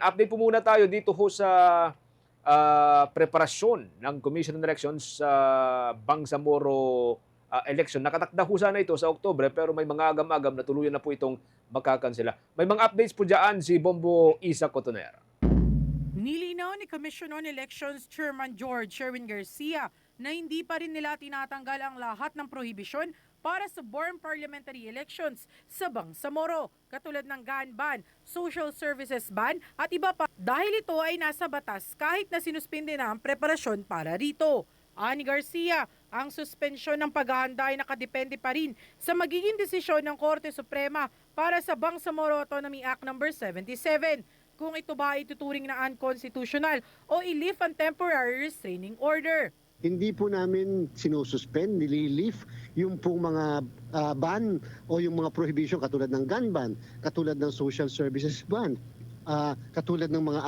Update po muna tayo dito ho sa ah, preparasyon ng Commission on Elections sa Bangsamoro ah, election. Nakatakda ho sana ito sa Oktobre pero may mga agam-agam na tuluyan na po itong makakansela. May mga updates po dyan si Bombo Isa Cotoner. Nilinaw ni Commission on Elections Chairman George Sherwin Garcia na hindi pa rin nila tinatanggal ang lahat ng prohibisyon para sa born parliamentary elections sa Bangsamoro, katulad ng gun ban, social services ban at iba pa dahil ito ay nasa batas kahit na sinuspinde na ang preparasyon para rito. Ani Garcia, ang suspensyon ng paghahanda ay nakadepende pa rin sa magiging desisyon ng Korte Suprema para sa Bangsamoro Autonomy Act No. 77 kung ito ba ay tuturing na unconstitutional o i-lift ang temporary restraining order. Hindi po namin sinususpend, nililift yung pong mga ah, ban o yung mga prohibition katulad ng gun ban, katulad ng social services ban, ah, katulad ng mga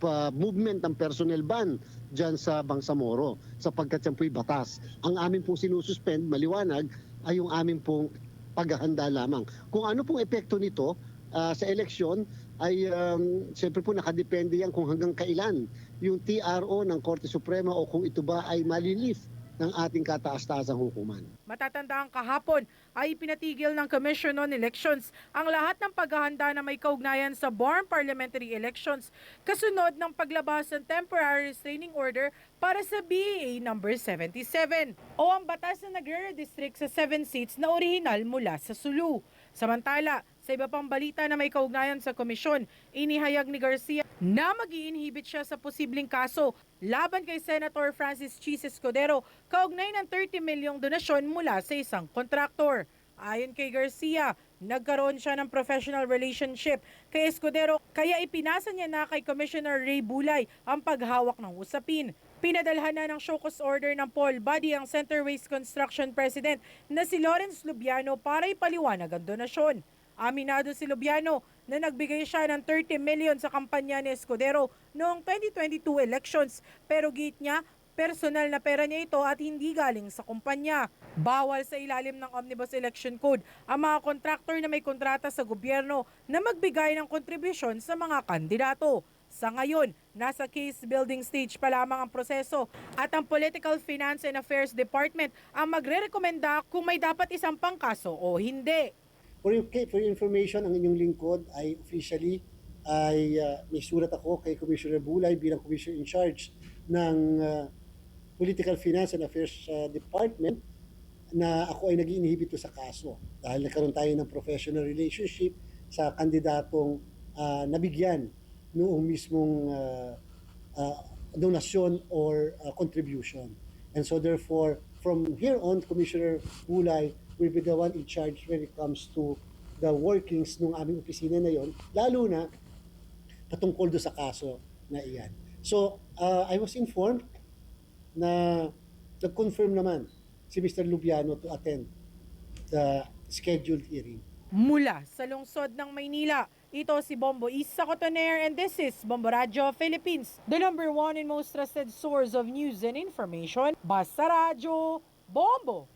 pa- movement ng personnel ban dyan sa Bangsamoro sapagkat yan po'y batas. Ang amin pong sinususpend, maliwanag, ay yung amin pong paghahanda lamang. Kung ano pong epekto nito ah, sa eleksyon ay um, siyempre po nakadepende yan kung hanggang kailan yung TRO ng Korte Suprema o kung ito ba ay malilift ng ating kataas-taasang hukuman. Matatandaan kahapon ay pinatigil ng Commission on Elections ang lahat ng paghahanda na may kaugnayan sa born parliamentary elections kasunod ng paglabas ng temporary restraining order para sa BAA number 77 o ang batas na nagre-redistrict sa 7 seats na orihinal mula sa Sulu. Samantala, sa iba pang balita na may kaugnayan sa komisyon, inihayag ni Garcia na mag inhibit siya sa posibleng kaso laban kay Senator Francis Cheese Escudero kaugnay ng 30 milyong donasyon mula sa isang kontraktor. Ayon kay Garcia, nagkaroon siya ng professional relationship kay Escudero kaya ipinasa niya na kay Commissioner Ray Bulay ang paghawak ng usapin. Pinadalhan na ng show cause order ng Paul Buddy ang Center Waste Construction President na si Lawrence Lubiano para ipaliwanag ang donasyon. Aminado si Lubiano na nagbigay siya ng 30 million sa kampanya ni Escudero noong 2022 elections pero git niya personal na pera niya ito at hindi galing sa kumpanya. Bawal sa ilalim ng Omnibus Election Code ang mga kontraktor na may kontrata sa gobyerno na magbigay ng kontribusyon sa mga kandidato. Sa ngayon, nasa case building stage pa lamang ang proseso at ang Political Finance and Affairs Department ang magre-rekomenda kung may dapat isang pangkaso o hindi. For your, for your information, ang inyong lingkod ay officially ay uh, may surat ako kay Commissioner Bulay bilang Commissioner in charge ng uh, Political Finance and Affairs uh, Department na ako ay nag inhibit sa kaso dahil nagkaroon tayo ng professional relationship sa kandidatong uh, nabigyan noong mismong uh, uh, donasyon or uh, contribution. And so therefore, from here on, Commissioner Bulay will be the one in charge when it comes to the workings ng aming opisina na yon, lalo na patungkol do sa kaso na iyan. So, uh, I was informed na nag-confirm naman si Mr. Lubiano to attend the scheduled hearing. Mula sa lungsod ng Maynila, ito si Bombo Isa Cotoner and this is Bombo Radio Philippines, the number one and most trusted source of news and information. Basta Radio, Bombo!